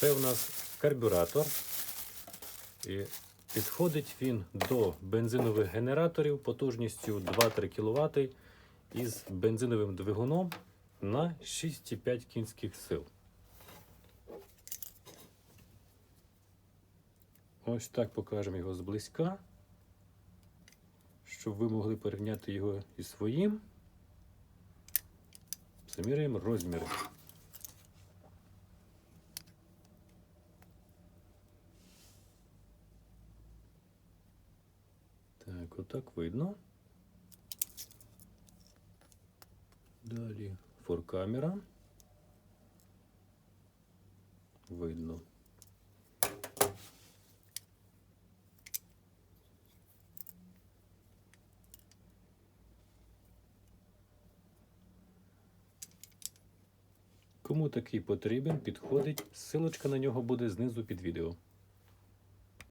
Це у нас карбюратор. І підходить він до бензинових генераторів потужністю 2-3 кВт із бензиновим двигуном на 6,5 кінських сил. Ось так покажемо його зблизька, щоб ви могли порівняти його із своїм. Заміряємо розміри. Так, отак видно. Далі форкамера. Видно. Кому такий потрібен, підходить. Силочка на нього буде знизу під відео.